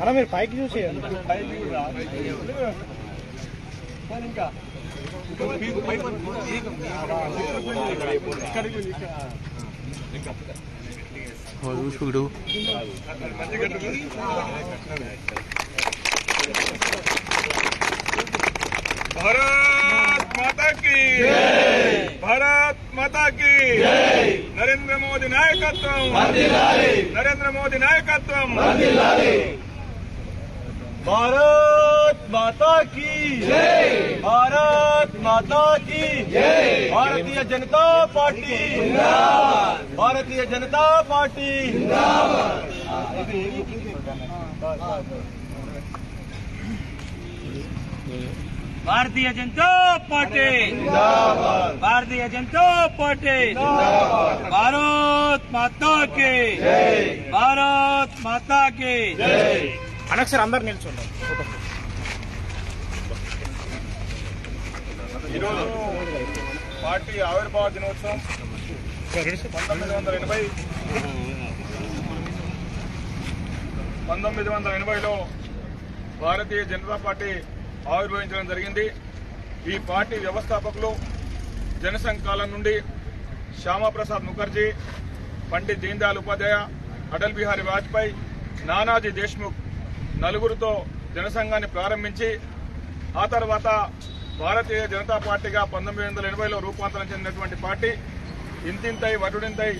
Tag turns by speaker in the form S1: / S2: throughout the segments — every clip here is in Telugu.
S1: అలా మీరు పైకి చూసి
S2: చూడు
S3: भारत माता की भारत माता की నరేంద్ర మోదీ నాయకత్వం నరేంద్ర మోదీ నాయకత్వం
S1: భారత్ మాతా की। భారత్ మాతా की। భారతీయ జనతా పార్టీ భారతీయ జనతా పార్టీ
S4: భారతీయ జనతా పార్టీ భారతీయ జనతా పార్టీ భారత్ మాతా కి భారత్ మాతా కి
S1: అనొకసారి అందరు నిల్చుంటారు
S3: ఈరోజు పార్టీ ఆవిర్భావ దినోత్సవం. పంతొమ్మిది వందల ఎనభై పంతొమ్మిది వందల ఎనభైలో భారతీయ జనతా పార్టీ ఆవిర్భవించడం జరిగింది. ఈ పార్టీ వ్యవస్థాపకులు జనసంఘ కాలం నుండి శ్యామాప్రసాద్ ముఖర్జీ పండిత్ దీన్దయాల్ ఉపాధ్యాయ అటల్ బిహారీ వాజ్పేయి నానాజీ దేశ్ముఖ్ నలుగురితో జనసంఘాన్ని ప్రారంభించి ఆ తర్వాత భారతీయ జనతా పార్టీగా పంతొమ్మిది వందల ఎనభైలో రూపాంతరం చెందినటువంటి పార్టీ ఇంతింతై వటుడింతై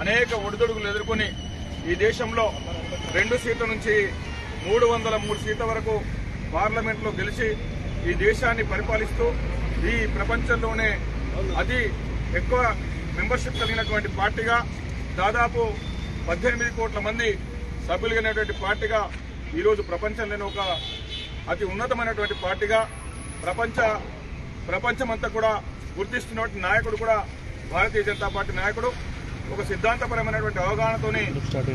S3: అనేక ఒడిదుడుగులు ఎదుర్కొని ఈ దేశంలో రెండు సీట్ల నుంచి మూడు వందల మూడు సీట్ల వరకు పార్లమెంట్లో గెలిచి ఈ దేశాన్ని పరిపాలిస్తూ ఈ ప్రపంచంలోనే అతి ఎక్కువ మెంబర్షిప్ కలిగినటువంటి పార్టీగా దాదాపు పద్దెనిమిది కోట్ల మంది సభ్యులు కలిగినటువంటి పార్టీగా ఈరోజు ప్రపంచంలోనే ఒక అతి ఉన్నతమైనటువంటి పార్టీగా ప్రపంచ ప్రపంచమంతా కూడా గుర్తిస్తున్నటువంటి నాయకుడు కూడా భారతీయ జనతా పార్టీ నాయకుడు. ఒక సిద్ధాంతపరమైనటువంటి అవగాహనతోనే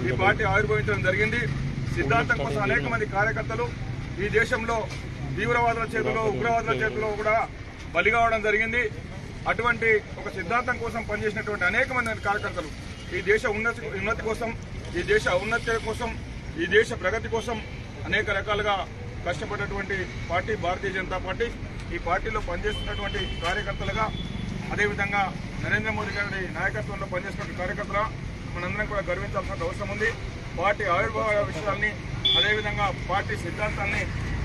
S3: ఈ పార్టీ ఆవిర్భవించడం జరిగింది. సిద్ధాంతం కోసం అనేక మంది కార్యకర్తలు ఈ దేశంలో తీవ్రవాదుల చేతిలో ఉగ్రవాదుల చేతిలో కూడా బలి కావడం జరిగింది. అటువంటి ఒక సిద్ధాంతం కోసం పనిచేసినటువంటి అనేక మంది కార్యకర్తలు ఈ దేశ ఉన్నతి ఉన్నతి కోసం ఈ దేశ ఔన్నత్యం కోసం ఈ దేశ ప్రగతి కోసం అనేక రకాలుగా కష్టపడినటువంటి పార్టీ భారతీయ జనతా పార్టీ ఈ పార్టీలో పనిచేస్తున్నటువంటి కార్యకర్తలుగా అదేవిధంగా నరేంద్ర మోదీ గారి నాయకత్వంలో పనిచేస్తున్న కార్యకర్తల మనందరం కూడా గర్వించాల్సిన అవసరం ఉంది. పార్టీ ఆవిర్భావ విషయాల్ని అదేవిధంగా పార్టీ సిద్ధాంతాన్ని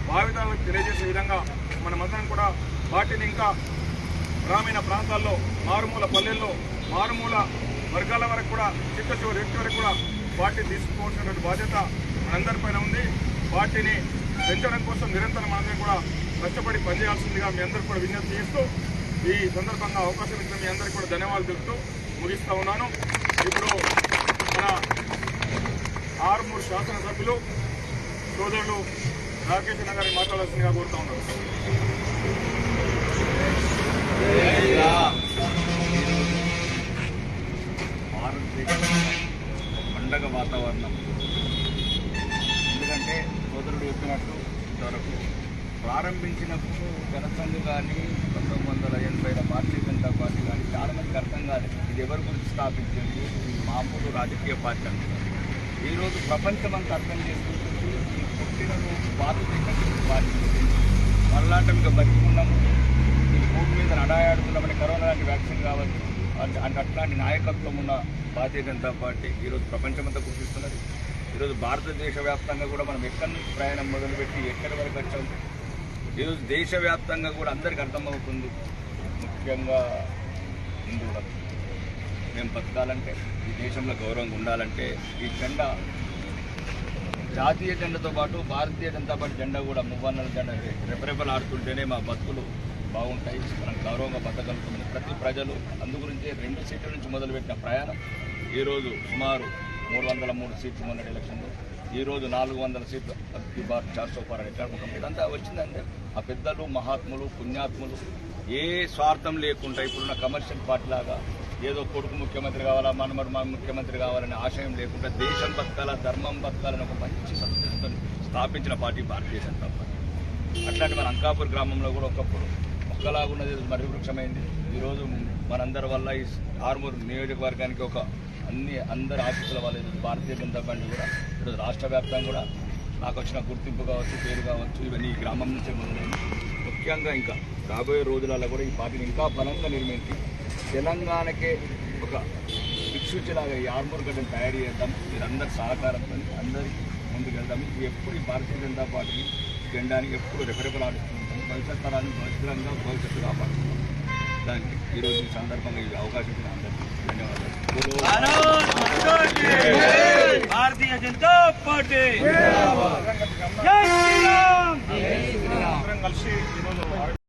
S3: భావితాలకు తెలియజేసే విధంగా మనమందరం కూడా పార్టీని ఇంకా గ్రామీణ ప్రాంతాల్లో మారుమూల పల్లెల్లో మారుమూల వర్గాల వరకు కూడా చిత్తశివ వ్యక్తి వరకు కూడా పార్టీ తీసుకోవాల్సినటువంటి బాధ్యత మనందరిపైన ఉంది. పార్టీని పెంచడం కోసం నిరంతరం మనందరం కూడా కష్టపడి పనిచేయాల్సిందిగా మీ అందరికీ కూడా విజ్ఞప్తి చేస్తూ ఈ సందర్భంగా అవకాశం ఇచ్చిన మీ అందరికీ కూడా ధన్యవాదాలు తెలుపుతూ ముగిస్తూ ఉన్నాను. ఇప్పుడు మన ఆరుమూరు శాసనసభ్యులు సోదరులు రాకేష్ నగర్ మాట్లాడాల్సిందిగా కోరుతా
S5: ఉన్నారు ప్రారంభించినప్పుడు జనసంఘ్ కానీ పంతొమ్మిది వందల ఎనభైల భారతీయ జనతా పార్టీ కానీ చాలా మందికి అర్థం కాలేదు. ఇది ఎవరి గురించి స్థాపించింది? ఇది మామూలు రాజకీయ పార్టీ అనుకున్నారు ఈరోజు ప్రపంచమంతా అర్థం చేసుకుంటుంది. ఈ పుట్టినను భారతదేశం గురించి పార్టీ. మళ్ళాంటి ఇంకా బతికున్నాము ఈ భూమి మీద నడాయాడుతున్నామని కరోనా లాంటి వ్యాక్సిన్ కావచ్చు. అంటే అట్లాంటి నాయకత్వం ఉన్న భారతీయ జనతా పార్టీ ఈరోజు ప్రపంచమంతా గుర్తిస్తున్నది. ఈరోజు భారతదేశ వ్యాప్తంగా కూడా మనం ఎక్కడి నుంచి ప్రయాణం మొదలుపెట్టి ఎక్కడి వరకు వచ్చాము ఈరోజు దేశవ్యాప్తంగా కూడా అందరికీ అర్థమవుతుంది. ముఖ్యంగా హిందువులకు. మేము బతకాలంటే ఈ దేశంలో గౌరవంగా ఉండాలంటే ఈ జెండా జాతీయ జెండాతో పాటు భారతీయ జనతా పార్టీ జెండా కూడా మువ్వన్నల జెండా రెపరెపలు ఆడుతుంటేనే మా బతుకులు బాగుంటాయి. మనం గౌరవంగా బతకగలుగుతుంది ప్రతి ప్రజలు అందుగురించే రెండు సీట్ల నుంచి మొదలుపెట్టిన ప్రయాణం. ఈరోజు సుమారు మూడు వందల మూడు సీట్లు మొన్నటి ఎలక్షన్లో. ఈరోజు నాలుగు వందల సీట్లు అబ్ది బార్ చార్ సో ఇదంతా వచ్చిందంటే ఆ పెద్దలు మహాత్ములు పుణ్యాత్ములు ఏ స్వార్థం లేకుండా ఇప్పుడున్న కమర్షియల్ పార్టీ లాగా ఏదో కొడుకు ముఖ్యమంత్రి కావాలా మనమడు మా ముఖ్యమంత్రి కావాలనే ఆశయం లేకుండా దేశం బతకాల ధర్మం బతకాలని ఒక మంచి సంస్కృతితో స్థాపించిన పార్టీ భారతీయ జనతా పార్టీ. అట్లాంటి మన అంకాపూర్ గ్రామంలో కూడా ఒకప్పుడు మొక్కలాగున్నది మరి వృక్షమైంది. ఈరోజు మనందరి వల్ల ఈ ఆర్మూర్ నియోజకవర్గానికి ఒక అన్ని అందరి ఆఫీసుల వాళ్ళు ఈరోజు భారతీయ జనతా పార్టీ కూడా ఈరోజు రాష్ట్ర వ్యాప్తంగా కూడా నాకు వచ్చిన గుర్తింపు కావచ్చు పేరు కావచ్చు ఇవన్నీ ఈ గ్రామం నుంచే మొదలైంది. ముఖ్యంగా ఇంకా రాబోయే రోజులలో కూడా ఈ పార్టీని ఇంకా బలంగా నిర్మించి తెలంగాణకే ఒక దిక్సూచిలాగా ఈ ఆర్మూర్ గడ్డను తయారు చేద్దాం. మీరందరి సహకారంతో అందరికీ ముందుకు వెళ్దాం. ఇది ఎప్పుడు ఈ భారతీయ జనతా పార్టీ జెండాని ఎప్పుడు రెపరెపలాడుతూ ఉంటాం భవిష్యత్ తరాన్ని భవిష్యత్తుగా భవిష్యత్తు కాపాడుతున్నాం దానికి ఈరోజు ఈ సందర్భంగా ఈ అవకాశం ఇచ్చిన అందరికీ ధన్యవాదాలు
S4: భారత్ మాతా కీ భారతీయ జనతా పార్టీ.
S3: కలిసి